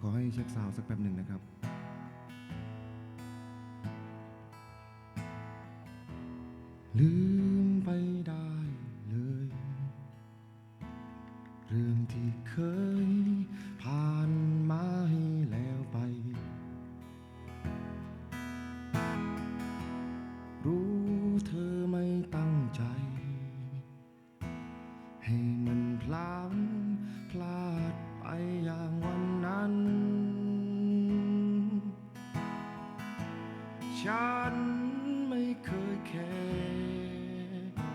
ขอให้เช็คซาวสักแป๊บหนึ่งนะครับลืม ฉันไม่เคยแคร์และ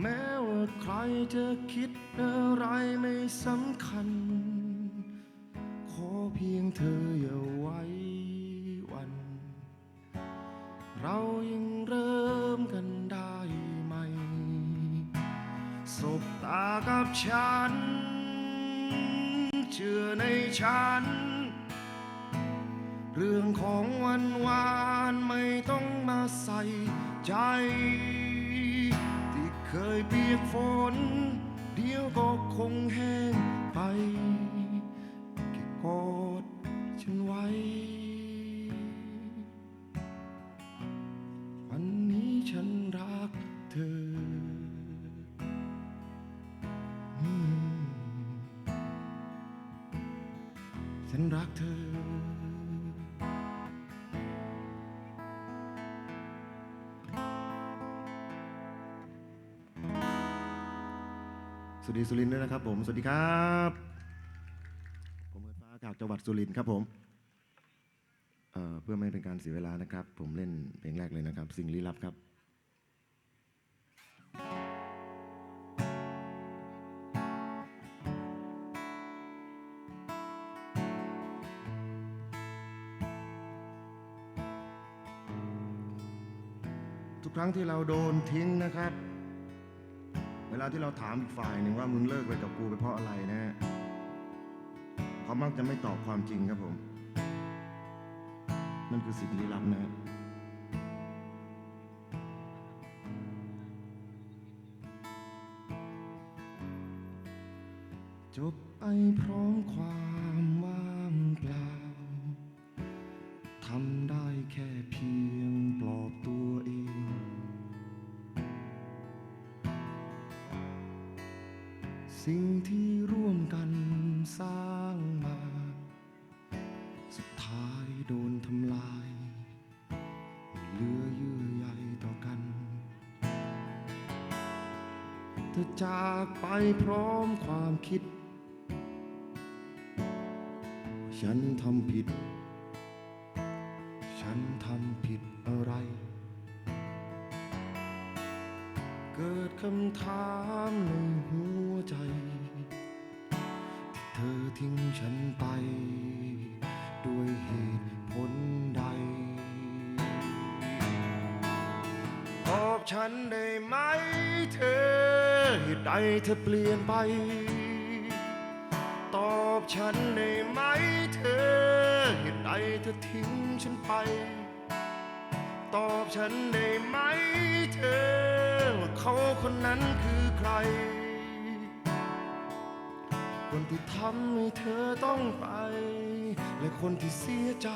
แม้ว่าใครจะคิดอะไรไม่สำคัญ ยเปียกฝน เดี๋ยวก็คงแห้งไปแค่กอดฉันไว้ วันนี้ฉันรักเธอฉันรักเธอ สวัสดีสุรินด้วยนะครับผม สวัสดีครับ ผมเอิร์ธฟ้าจากจังหวัดสุรินทร์ครับผมเอ่อเพื่อไม่เป็นการเสียเวลานะครับ ผมเล่นเพลงแรกเลยนะครับ สิ่งลี้ลับครับทุกครั้งที่เราโดนทิ้งนะครับ ลาที่เราถามอีกฝ่ายหนึ่งว่ามึงเลิกไปกับกูไปเพราะอะไรนะฮะเขามักจะไม่ตอบความจริงครับผม นั่นคือสิ่งลี้ลับนะฮะจบไปพร้อมความ พร้อมความคิด ฉันทำผิด ฉันทำผิดอะไร เกิดคำถามในหัวใจที่เธอทิ้งฉันไป ด้วยเหตุผลใดตอบฉันได้ไหมเธอ ตุใดเธอเปลี่ยนไป ตอบฉันได้ไหมเธอ เหตุใดเธอทิ้งฉันไป ตอบฉันได้ไหมเธอ ว่าเขาคนนั้นคือใคร คนที่ทำให้เธอต้องไป และคนที่เสียใจ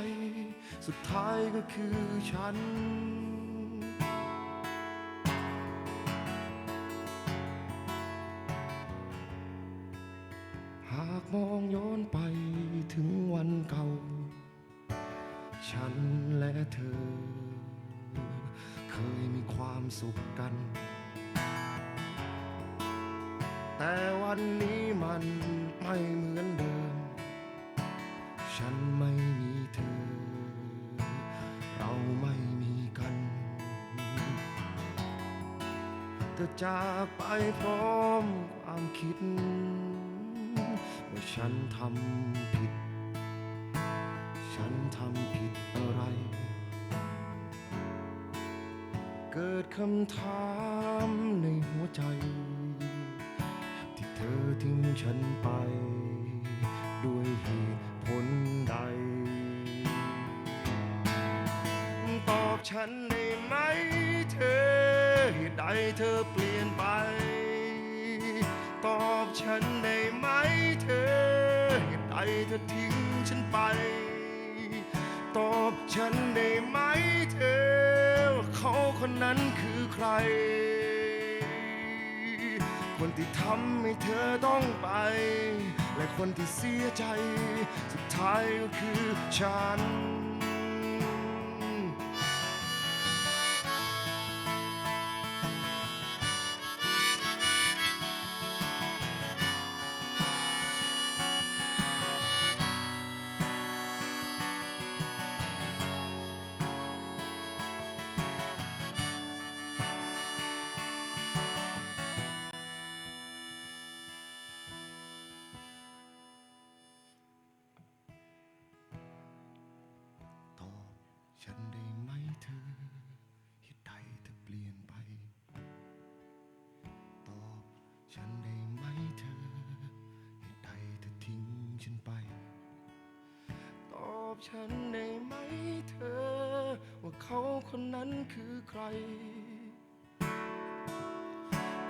สุดท้ายก็คือฉัน เก่า ฉันและเธอ เคยมีความสุขกัน แต่วันนี้มันไม่เหมือนเดิม ฉันไม่มีเธอ เราไม่มีกัน เธอจากไปพร้อมความคิดว่าฉันทำผิด ทำผิดอะไร เกิดคำถามในหัวใจ ที่เธอทิ้งฉันไป ด้วยเหตุผลใด ตอบฉันได้ไหมเธอเหตุใดเธอเปลี่ยนไป ตอบฉันได้ไหมเธอเหตุใดเธอทิ้งฉันไป ตอบฉันได้ไหมเธอว่าเขาคนนั้นคือใคร คนที่ทำให้เธอต้องไป และคนที่เสียใจ สุดท้ายก็คือฉัน ฉันไป ตอบฉันได้ไหมเธอ ว่าเขาคนนั้นคือใคร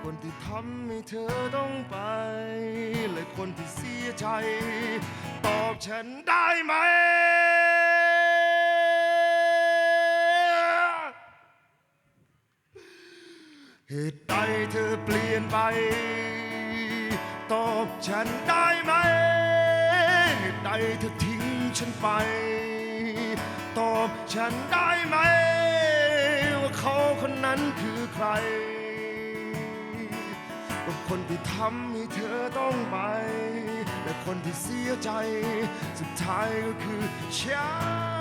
คนที่ทำให้เธอต้องไป และคนที่เสียใจ ตอบฉันได้ไหมเหตุใดเธอเปลี่ยนไป ตอบฉันได้ไหม เธอทิ้งฉันไป ตอบฉันได้ไหม ว่าเขาคนนั้นคือใครว่าคนที่ทำให้เธอต้องไป และคนที่เสียใจ สุดท้ายก็คือฉัน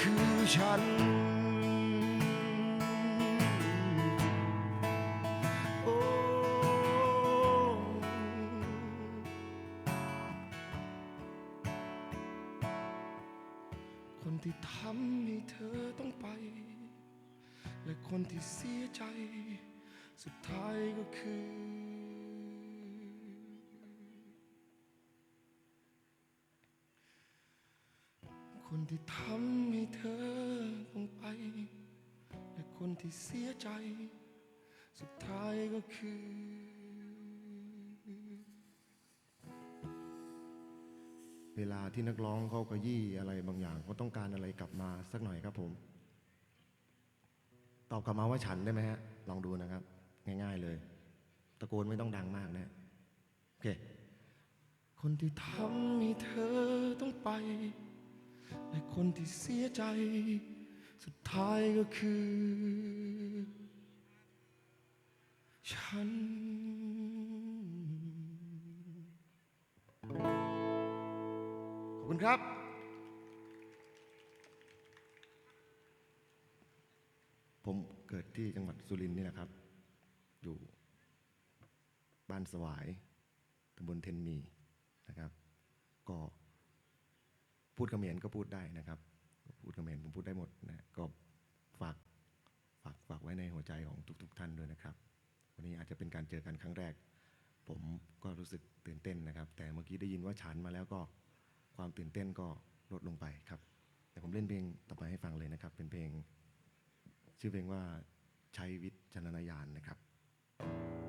ท้า คนที่ทำให้เธอต้องไป และคนที่เสียใจ สุดท้ายก็คือ เวลาที่นักร้องเขากระยี่อะไรบางอย่างเขาต้องการอะไรกลับมาสักหน่อยครับผม ตอบกลับมาว่าฉันได้ไหมฮะ ลองดูนะครับ ง่ายๆเลย ตะโกนไม่ต้องดังมากนะโอเค คนที่ทำให้เธอต้องไป และคนที่เสียใจ สุดท้ายก็คือ ฉันขอบคุณครับผมเกิดที่จังหวัดสุรินทร์นี่แหละครับ อยู่บ้านสวายตำบลเทนมีนะครับ ก็ พูดเขมรก็พูดได้นะครับ พูดเขมรผมพูดได้หมดนะก็ฝากฝากฝากไว้ในหัวใจของทุกๆท่านด้วยนะครับ วันนี้อาจจะเป็นการเจอกันครั้งแรก ผมก็รู้สึกตื่นเต้นนะครับ แต่เมื่อกี้ได้ยินว่าฉันมาแล้วก็ความตื่นเต้นก็ลดลงไปครับแต่ผมเล่นเพลงต่อไปให้ฟังเลยนะครับ เป็นเพลง ชื่อเพลงว่าใช้วิจารณญาณนะครับ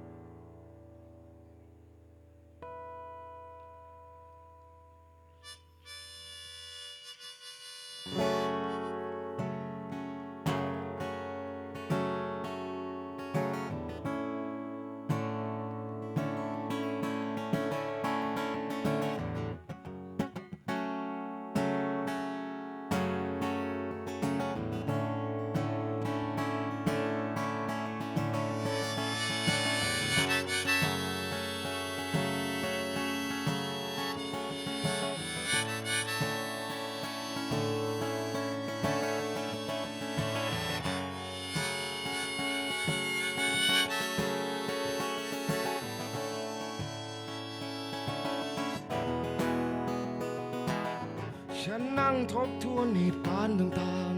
ฉันนั่งทบทวนเหตุการณ์ต่าง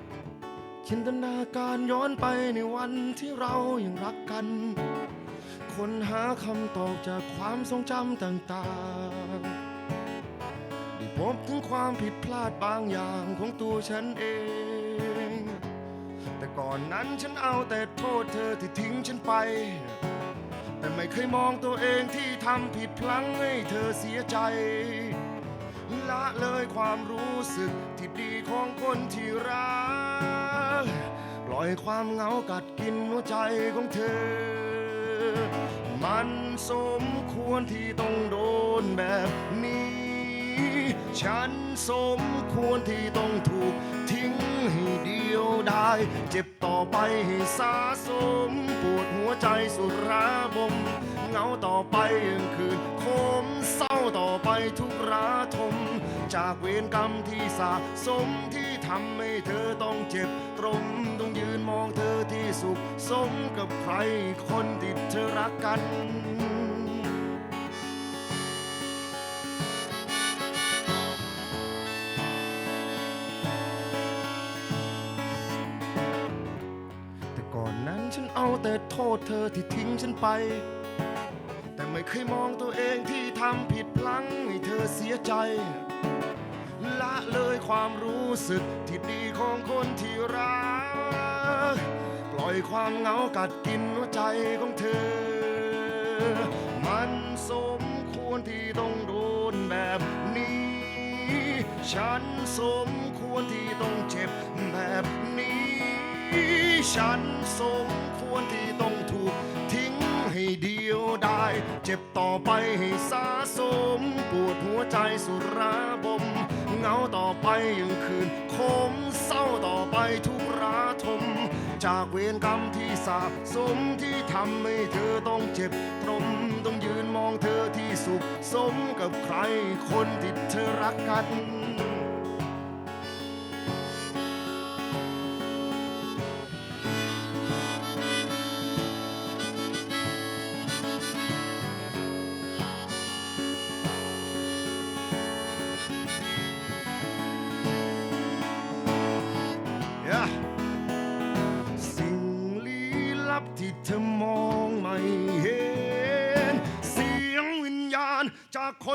ๆ จินตนาการย้อนไปในวันที่เรายังรักกันค้นหาคำตอบจากความทรงจำต่างๆ ได้พบถึงความผิดพลาดบางอย่างของตัวฉันเอง แต่ก่อนนั้นฉันเอาแต่โทษเธอที่ทิ้งฉันไป แต่ไม่เคยมองตัวเองที่ทำผิดพลั้งให้เธอเสียใจ ละเลยความรู้สึกที่ดีของคนที่รักปล่อยความเหงากัดกินหัวใจของเธอ มันสมควรที่ต้องโดนแบบนี้ ฉันสมควรที่ต้องถูกทิ้งให้เดียวได้เจ็บต่อไปให้สาสมปวด ใจสุราบมเหงาต่อไปยังคืนคมเศร้าต่อไปทุกราทม จากเวรกรรมที่สะสมที่ทำให้เธอต้องเจ็บ ตรมต้องยืนมองเธอที่สุข สมกับใครคนติดเธอรักกัน แต่โทษเธอที่ทิ้งฉันไป แต่ไม่เคยมองตัวเองที่ทำผิดพลั้งให้เธอเสียใจ ละเลยความรู้สึกที่ดีของคนที่รัก ปล่อยความเหงากัดกินหัวใจของเธอ มันสมควรที่ต้องโดนแบบนี้ ฉันสมควรที่ต้องเจ็บแบบนี้ ฉันสม วรที่ต้องถูกทิ้งให้เดียวได้เจ็บต่อไปให้สาสม ปวดหัวใจสุดระบมเหงาต่อไปยังคืนคมเศร้าต่อไปทุกราทม จากเวรกรรมที่สะสมที่ทำให้เธอต้องเจ็บตรมต้องยืนมองเธอที่สุขสมกับใครคนที่เธอรักกัน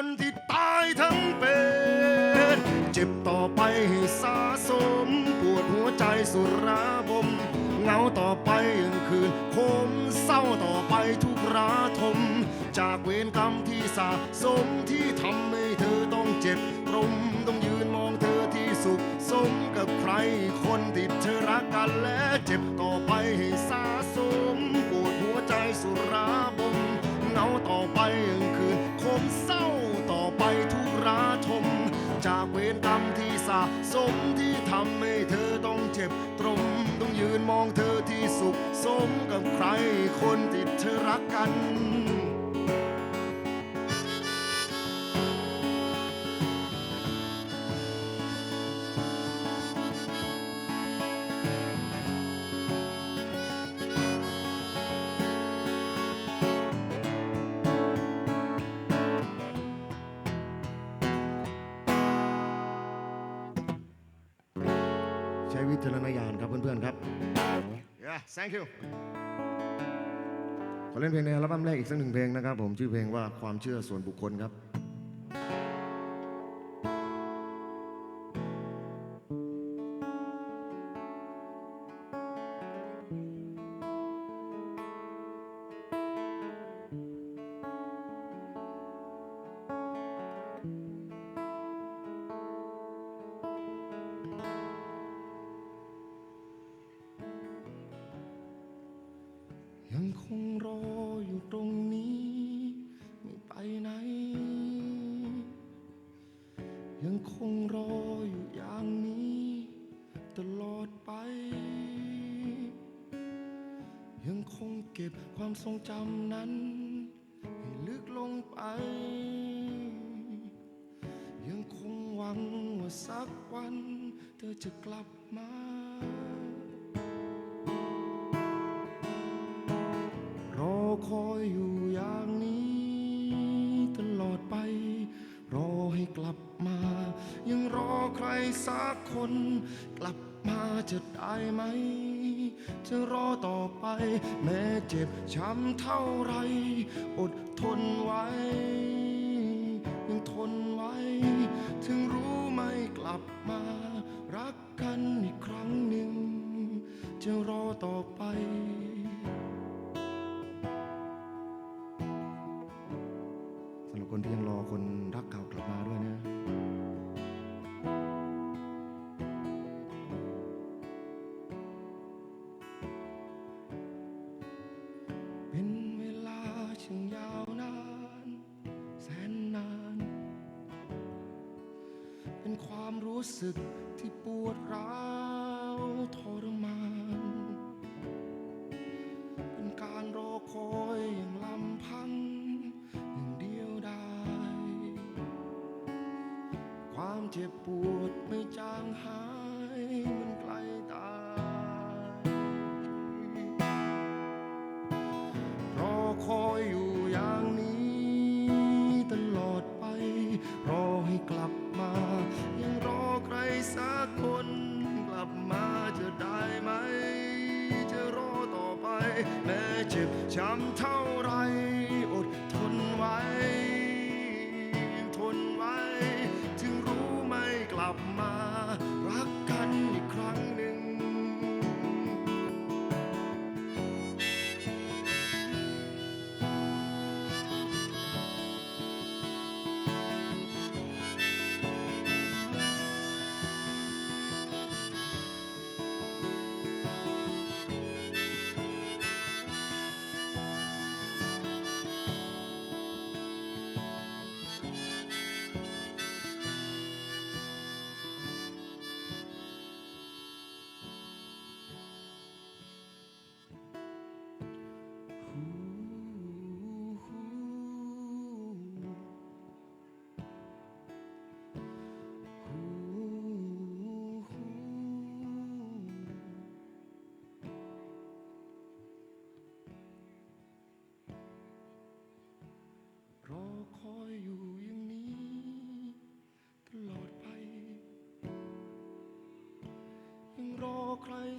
คนที่ตายทั้งเป็นเจ็บต่อไปให้สาสม ปวดหัวใจสุระบมเหงาต่อไปยังคืนคมเศร้าต่อไปทุกราทม จากเวรกรรมที่สะสมที่ทำให้เธอต้องเจ็บตรมต้องยืนมองเธอที่สุข สมกับใครคนที่เธอรักกันและเจ็บต่อไปให้สาสมปวดหัวใจสุราบมเหงาต่อไปยังคืนคมเศร้า ราชม จากเวรกรรมที่สะสมที่ทำให้เธอต้องเจ็บตรมต้องยืนมองเธอที่สุขสมกับใครคนที่เธอรักกัน thank you ขอเล่นเพลงในอัลบั้มแรกอีกสักหนึ่งเพลงนะครับ ผมชื่อเพลงว่าความเชื่อส่วนบุคคลครับ ทรงจำนั้น ให้ลึกลงไป ยังคงหวังว่าสักวัน เธอจะกลับมารอคอยอยู่อย่างนี้ ตลอดไป รอให้กลับมา ยังรอใครสักคน กลับมาจะได้ไหม จะรอต่อไป แม้เจ็บช้ำเท่าไร อดทนไว้ ยังทนไว้ ถึงรู้ไม่กลับมา สึกที่ปวดร้าวทรมาน เป็นการรอคอยอย่างลำพังอย่างเดียวดายความเจ็บปวดไม่จางหาย ม้เจ็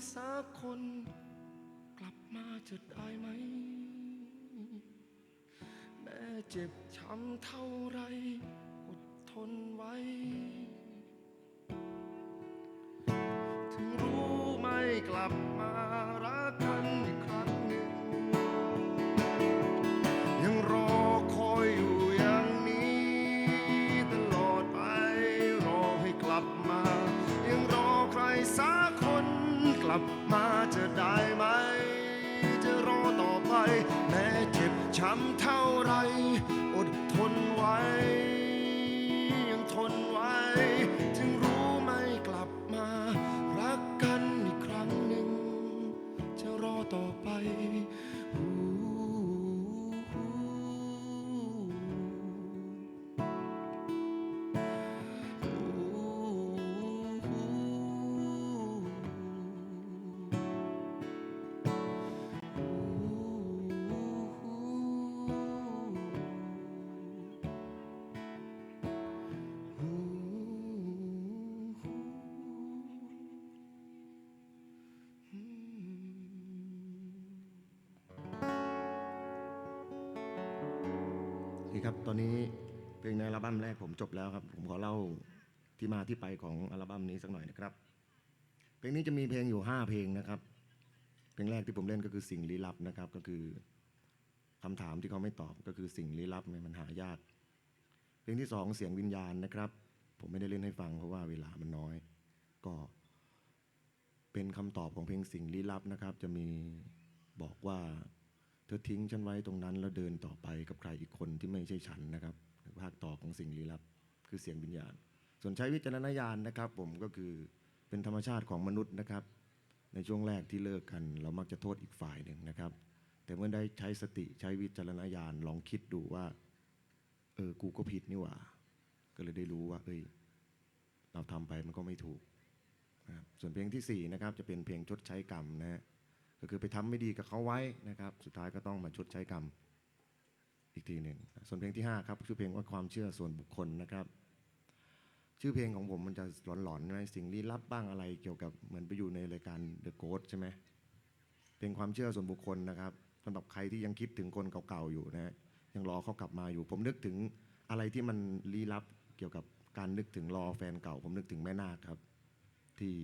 สักคน กลับมาจะได้ไหม แม่เจ็บช้ำเท่าไรอดทนไว้ ถึงรู้ไม่กลับีครับ ตอนนี้เพลงในอัลบั้มแรกผมจบแล้วครับ ผมขอเล่าที่มาที่ไปของอัลบั้มนี้สักหน่อยนะครับ เพลงนี้จะมีเพลงอยู่ 5 เพลงนะครับ เพลงแรกที่ผมเล่นก็คือสิ่งลี้ลับนะครับ ก็คือคำถามที่เขาไม่ตอบก็คือสิ่งลี้ลับมันหายาก เพลงที่สองเสียงวิญญาณนะครับ ผมไม่ได้เล่นให้ฟังเพราะว่าเวลามันน้อย ก็เป็นคำตอบของเพลงสิ่งลี้ลับนะครับ จะมีบอกว่า เธอทิ้งฉันไว้ตรงนั้นแล้วเดินต่อไปกับใครอีกคนที่ไม่ใช่ฉันนะครับภาคต่อของสิ่งลี้ลับ คือเสียงวิญญาณ ส่วนใช้วิจารณญาณนะครับ ผมก็คือเป็นธรรมชาติของมนุษย์นะครับ ในช่วงแรกที่เลิกกัน เรามักจะโทษอีกฝ่ายหนึ่งนะครับ แต่เมื่อได้ใช้สติใช้วิจารณญาณลองคิดดูว่าเออกูก็ผิดนี่หว่า ก็เลยได้รู้ว่า เอ้ย เราทำไปมันก็ไม่ถูกนะครับส่วนเพลงที่สี่นะครับจะเป็นเพลงชดใช้กรรมนะฮะ ก็คือไปทำไม่ดีกับเขาไว้นะครับ สุดท้ายก็ต้องมาชดใช้กรรมอีกทีหนึ่งส่วนเพลงที่ 5 ครับชื่อเพลงว่าความเชื่อส่วนบุคคลนะครับ ชื่อเพลงของผมมันจะหลอนๆใช่ไหมสิ่งลี้ลับบ้างอะไรเกี่ยวกับเหมือนไปอยู่ในรายการ The Ghost ใช่ไหมเป็นความเชื่อส่วนบุคคลนะครับสำหรับใครที่ยังคิดถึงคนเก่าๆอยู่นะฮะยังรอเขากลับมาอยู่ ผมนึกถึงอะไรที่มันลี้ลับเกี่ยวกับการนึกถึงรอแฟนเก่า ผมนึกถึงแม่นาคครับที่